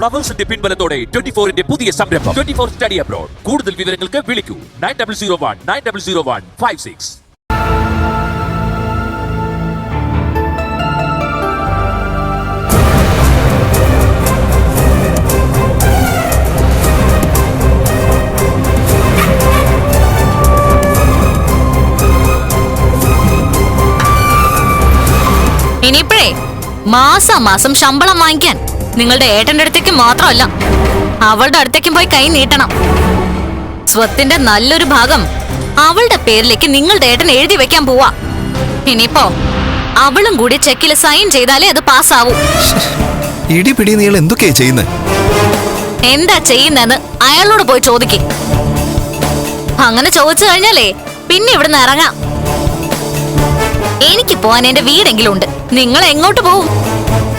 ഫ്ലവേഴ്സിന്റെ പിൻബലത്തോടെ twenty ഫോറിന്റെ പുതിയ സംരംഭം ട്വന്റി ഫോർ സ്റ്റഡി അബ്രോഡ് കൂടുതൽ വിവരങ്ങൾക്ക് വിളിക്കൂ nine double zero one nine double zero one five six ഇനിയിപ്പോഴേ മാസം മാസം ശമ്പളം വാങ്ങിക്കാൻ നിങ്ങളുടെ ഏട്ടന്റെ അടുത്തേക്ക് മാത്രമല്ല അവളുടെ അടുത്തേക്കും പോയി കൈ നീട്ടണം. സ്വത്തിന്റെ നല്ലൊരു ഭാഗം അവളുടെ പേരിലേക്ക് നിങ്ങളുടെ ഏട്ടൻ എഴുതി വെക്കാൻ പോവാ. ഇനിയിപ്പോ അവളും കൂടി ചെക്കിൽ സൈൻ ചെയ്താലേ അത് പാസ്സാവൂ. ഇടി പിടി നീൾ എന്തൊക്കെയാ ചെയ്യുന്നത് എന്താ ചെയ്യുന്നെന്ന് അയാളോട് പോയി ചോദിക്ക്. അങ്ങനെ ചോദിച്ചു കഴിഞ്ഞാലേ പിന്നെ ഇവിടുന്ന് ഇറങ്ങാം. എനിക്ക് പോവാൻ എന്റെ വീടെങ്കിലും ഉണ്ട്. നിങ്ങൾ എങ്ങോട്ട് പോവും?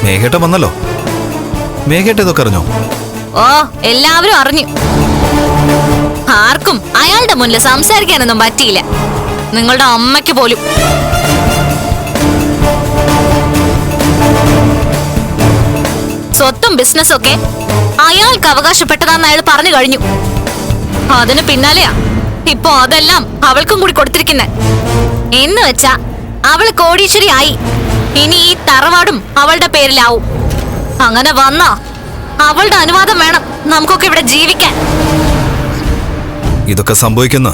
മേഘേട്ട വന്നല്ലോ. മേഘേട്ട ഇതൊക്കെ അറിഞ്ഞോ? ഓ എല്ലാവരും അറിഞ്ഞു. ആർക്കും അയാളുടെ മുന്നിൽ സംസാരിക്കാനൊന്നും പറ്റിയില്ല. നിങ്ങളുടെ അമ്മയ്ക്ക് പോലും. സ്വത്തും ബിസിനസ്സും ഒക്കെ അയാൾക്ക് അവകാശപ്പെട്ടതാന്ന് അയാൾ പറഞ്ഞു കഴിഞ്ഞു. അതിന് പിന്നാലെയാ ഇപ്പൊ അതെല്ലാം അവൾക്കും കൂടി കൊടുത്തിരിക്കുന്നെ. എന്ന് വെച്ചാ അവൾ കോടീശ്വരി ആയി ഇനി ഈ തറവാടും അവളുടെ പേരിലാവും. അങ്ങനെ വന്നാ അവളുടെ അനുവാദം വേണം നമുക്കൊക്കെ ഇവിടെ ജീവിക്കാൻ. ഇതൊക്കെ സംഭവിക്കുന്ന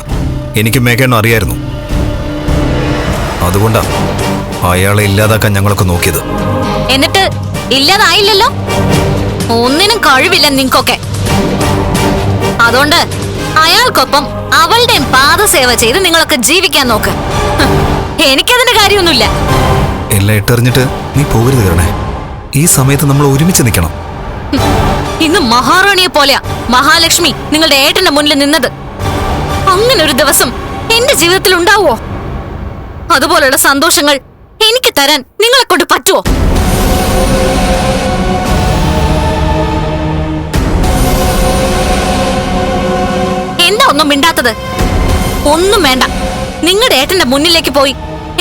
എനിക്ക് മേഘേണ്ണ അറിയായിരുന്നു. അതുകൊണ്ടാ അയാളെ ഇല്ലാതാക്കാൻ ഞങ്ങളൊക്കെ നോക്കിയത്. എന്നിട്ട് ഇല്ലാതായില്ലല്ലോ? ഒന്നിനും കഴിവില്ല നിങ്ങൾക്കൊക്കെ. അതുകൊണ്ട് അയാൾക്കൊപ്പം അവളുടെയും പാദസേവ ചെയ്ത് നിങ്ങളൊക്കെ ജീവിക്കാൻ നോക്ക്. എനിക്കതിന്റെ കാര്യമൊന്നുമില്ല. എല്ലാം ഇട്ടറിഞ്ഞിട്ട് നീ പോകരുത് കരണേ. ഈ സമയത്ത് നമ്മൾ ഒരുമിച്ച് നിൽക്കണം. ഇന്ന് മഹാറാണിയെ പോലെയാ. മഹാലക്ഷ്മി നിങ്ങളുടെ ഏട്ടന്റെ മുന്നിൽ നിന്നത്. അങ്ങനെ ഒരു ദിവസം എന്റെ ജീവിതത്തിൽ ഉണ്ടാവോ അതുപോലുള്ള സന്തോഷങ്ങൾ എനിക്ക് തരാൻ നിങ്ങളെ കൊണ്ട് പറ്റുമോ എന്താ ഒന്നും മിണ്ടാത്തത്? ഒന്നും വേണ്ട. നിങ്ങളുടെ ഏട്ടന്റെ മുന്നിലേക്ക് പോയി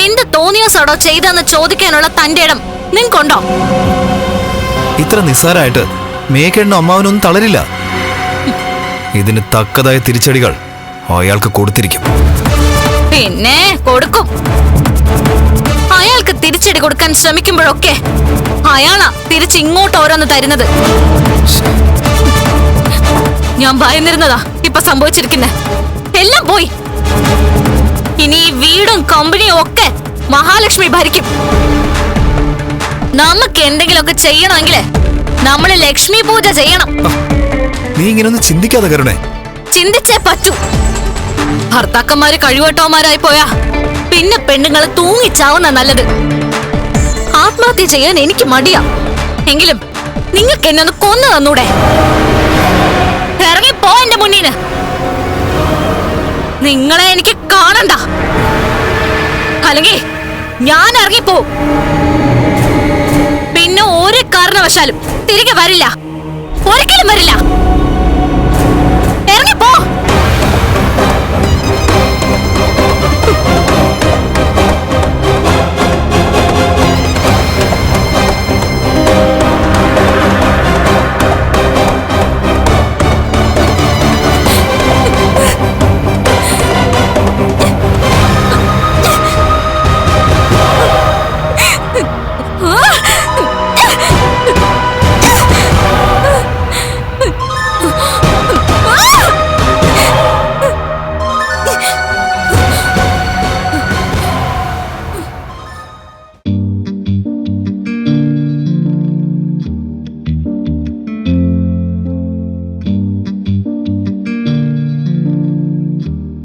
എന്ത് തോന്നിയോസോടോ ചെയ്തെന്ന് ചോദിക്കാനുള്ള തന്റെ ഇടം നിങ്ങൾക്കുണ്ടോ? ഇത്ര നിസ്സാരമായിട്ട് മേഘണ്ണ അമ്മാവനൊന്നും തളരില്ല. ഇതിന് തക്കതായ തിരിച്ചടികൾ അയാൾക്ക് കൊടുത്തിരിക്കും. പിന്നെ കൊടുക്കും. അയാൾക്ക് തിരിച്ചടി കൊടുക്കാൻ ശ്രമിക്കുമ്പോഴൊക്കെ അയാളാ തിരിച്ച് ഇങ്ങോട്ട് ഓരോന്ന് തരുന്നത്. ഞാൻ ഭയന്നിരുന്നതാ ഇപ്പൊ സംഭവിച്ചിരിക്കുന്നെ. എല്ലാം പോയി. ഇനി ഈ വീടും കമ്പനിയും ഒക്കെ മഹാലക്ഷ്മി ഭരിക്കും. നമുക്ക് എന്തെങ്കിലുമൊക്കെ ചെയ്യണമെങ്കിൽ നമ്മൾ ലക്ഷ്മി പൂജ ചെയ്യണം. നീ ഇങ്ങനൊന്നും ചിന്തിക്കാതെ കരുണേ. ചിന്തിച്ചേ പറ്റൂ. ഭർത്താക്കന്മാര് കഴിവട്ടോമാരായി പോയാ പിന്നെ പെണ്ണുങ്ങൾ തൂങ്ങിച്ചാവുന്ന നല്ലത്. ആത്മഹത്യ ചെയ്യാൻ എനിക്ക് മടിയാ. എങ്കിലും നിങ്ങൾക്ക് എന്നെ ഒന്ന് കൊന്നു തന്നൂടെ. ഇറങ്ങിപ്പോ എന്റെ മുന്നീന് നിങ്ങളെ എനിക്ക് കാണണ്ട. അല്ലെങ്കിൽ ഞാൻ ഇറങ്ങിപ്പോ കാരണവശാലും തിരികെ വരില്ല. ഒരിക്കലും വരില്ല.